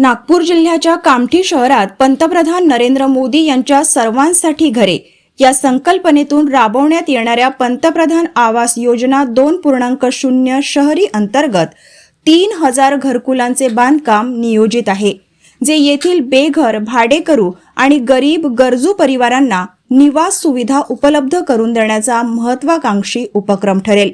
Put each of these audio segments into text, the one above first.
नागपूर जिल्ह्याच्या कामठी शहरात पंतप्रधान नरेंद्र मोदी यांच्या सर्वांसाठी घरे. या संकल्पनेतून राबवण्यात येणाऱ्या पंतप्रधान आवास योजना दोन पूर्णांक शून्य शहरी अंतर्गत तीन हजार घरकुलांचे बांधकाम नियोजित आहे जे येथील बेघर भाडेकरू आणि गरीब गरजू परिवारांना निवास सुविधा उपलब्ध करून देण्याचा महत्वाकांक्षी उपक्रम ठरेल.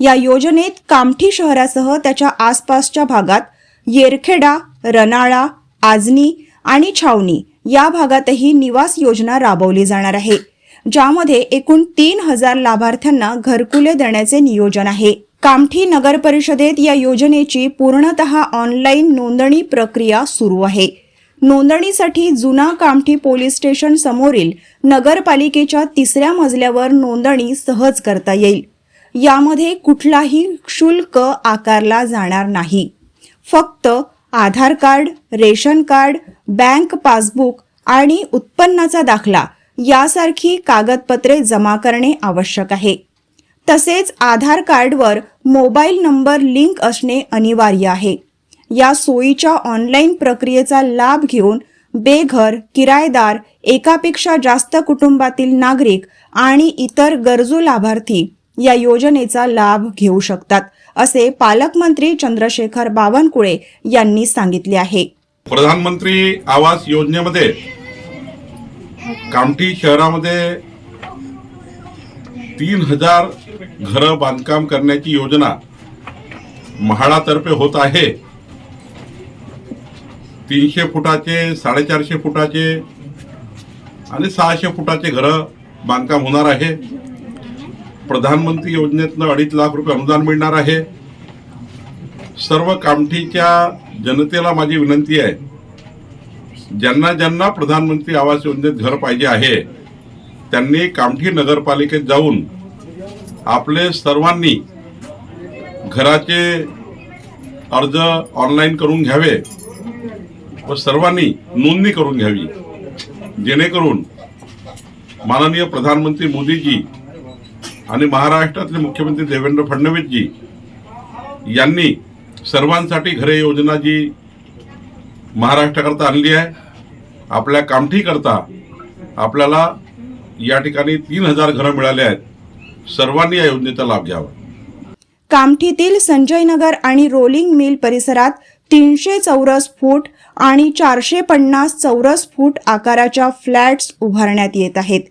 या योजनेत कामठी शहरासह त्याच्या आसपासच्या भागात येरखेडा रनाळा आजनी आणि छावणी या भागातही निवास योजना राबवली जाणार आहे ज्यामध्ये एकूण तीन हजार लाभार्थ्यांना घरकुले देण्याचे नियोजन आहे. कामठी नगर परिषदेत या योजनेची पूर्णतः ऑनलाईन नोंदणी प्रक्रिया सुरू आहे. नोंदणीसाठी जुना कामठी पोलीस स्टेशन समोरील नगरपालिकेच्या तिसऱ्या मजल्यावर नोंदणी सहज करता येईल. यामध्ये कुठलाही शुल्क आकारला जाणार नाही. फक्त Aadhaar card ration card bank passbook आणि उत्पन्नाचा दाखला यासारखी कागदपत्रे जमा करणे आवश्यक आहे. तसेच आधार कार्डवर मोबाईल नंबर लिंक असणे अनिवार्य आहे. या सोयीच्या ऑनलाईन प्रक्रियेचा लाभ घेऊन बेघर किरायदार एकापेक्षा जास्त कुटुंबातील नागरिक आणि इतर गरजू लाभार्थी या योजनेचा लाभ घेऊ शकतात असे पालकमंत्री चंद्रशेखर बावनकुळे यांनी सांगितले आहे. प्रधानमंत्री आवास योजनेमध्ये कामठी शहरामध्ये तीन हजार घरं बांधकाम करण्याची योजना म्हाडातर्फे होत आहे. तीनशे फुटाचे साडेचारशे फुटाचे आणि सहाशे फुटाचे घरं बांधकाम होणार आहे. प्रधानमंत्री योजनेतनं अडीच लाख रुपये अनुदान मिळणार आहे. सर्व कामठीच्या जनतेला माझी विनंती आहे. ज्यांना ज्यांना प्रधानमंत्री आवास योजनेत घर पाहिजे आहे त्यांनी कामठी नगरपालिकेत जाऊन आपले सर्वांनी घराचे अर्ज ऑनलाईन करून घ्यावे व सर्वांनी नोंदणी करून घ्यावी. जेणेकरून माननीय प्रधानमंत्री मोदीजी आणि महाराष्ट्रातले मुख्यमंत्री देवेंद्र फडणवीसजी यांनी सर्वांसाठी घरे योजना जी महाराष्ट्राकरता आणली आहे आपल्या कामठीकरता आपल्याला या ठिकाणी तीन हजार घरं मिळाले आहेत. सर्वांनी या योजनेचा लाभ घ्यावा. कामठीतील संजयनगर आणि रोलिंग मिल परिसरात तीनशे चौरस फूट आणि चारशे पन्नास चौरस फूट आकाराच्या फ्लॅट्स उभारण्यात येत आहेत.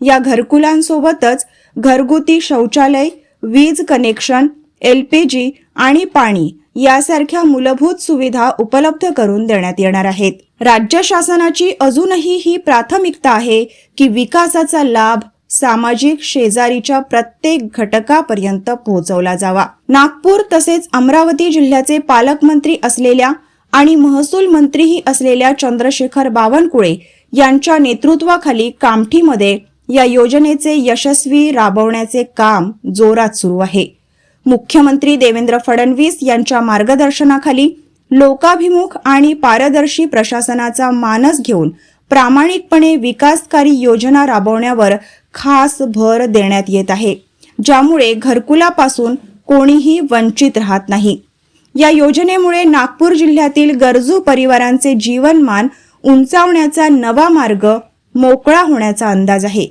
या घरकुलांसोबतच घरगुती शौचालय वीज कनेक्शन एल पी जी आणि पाणी यासारख्या मूलभूत सुविधा उपलब्ध करून देण्यात येणार आहेत. राज्य शासनाची अजूनही ही प्राथमिकता आहे की विकासाचा लाभ सामाजिक शेजारीच्या प्रत्येक घटकापर्यंत पोहोचवला जावा. नागपूर तसेच अमरावती जिल्ह्याचे पालकमंत्री असलेल्या आणि महसूल मंत्रीही असलेल्या चंद्रशेखर बावनकुळे यांच्या नेतृत्वाखाली कामठीमध्ये या योजनेचे यशस्वी राबवण्याचे काम जोरात सुरू आहे. मुख्यमंत्री देवेंद्र फडणवीस यांच्या मार्गदर्शनाखाली लोकाभिमुख आणि पारदर्शी प्रशासनाचा मानस घेऊन प्रामाणिकपणे विकासकारी योजना राबवण्यावर खास भर देण्यात येत आहे ज्यामुळे घरकुलापासून कोणीही वंचित राहत नाही. या योजनेमुळे नागपूर जिल्ह्यातील गरजू परिवारांचे जीवनमान उंचावण्याचा नवा मार्ग मोकळा होण्याचा अंदाज आहे.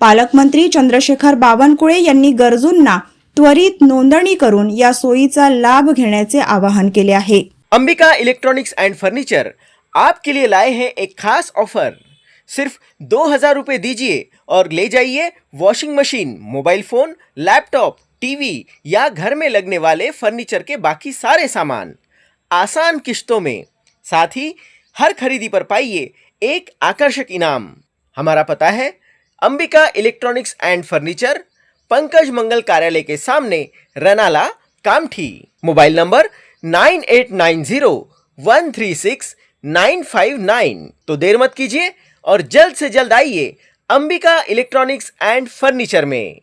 पालकमंत्री चंद्रशेखर बावनकुळे यांनी गरजूंना त्वरित नोंदणी करून या सोयीचा लाभ घेण्याचे आवाहन केले आहे. अंबिका इलेक्ट्रॉनिक्स अँड फर्नीचर आपके लिए लाए हैं एक खास ऑफर. सिर्फ दो हजार रुपये दीजिए और ले जाइए washing machine mobile phone laptop TV या घर में लगने वाले फर्नीचर के बाकी सारे सामान. आसान किश्तों में. साथ ही हर खरीदी पर पाइए एक आकर्षक इनाम। हमारा पता है, Ambika electronics and furniture, Pankaj Mangal Karyalay के सामने Ranala, Kamthi. Mobile number nine eight nine zero one three six nine five nine. तो देर मत कीजिए और जल्द से जल्द आइए अंबिका इलेक्ट्रॉनिक्स एंड फर्नीचर में।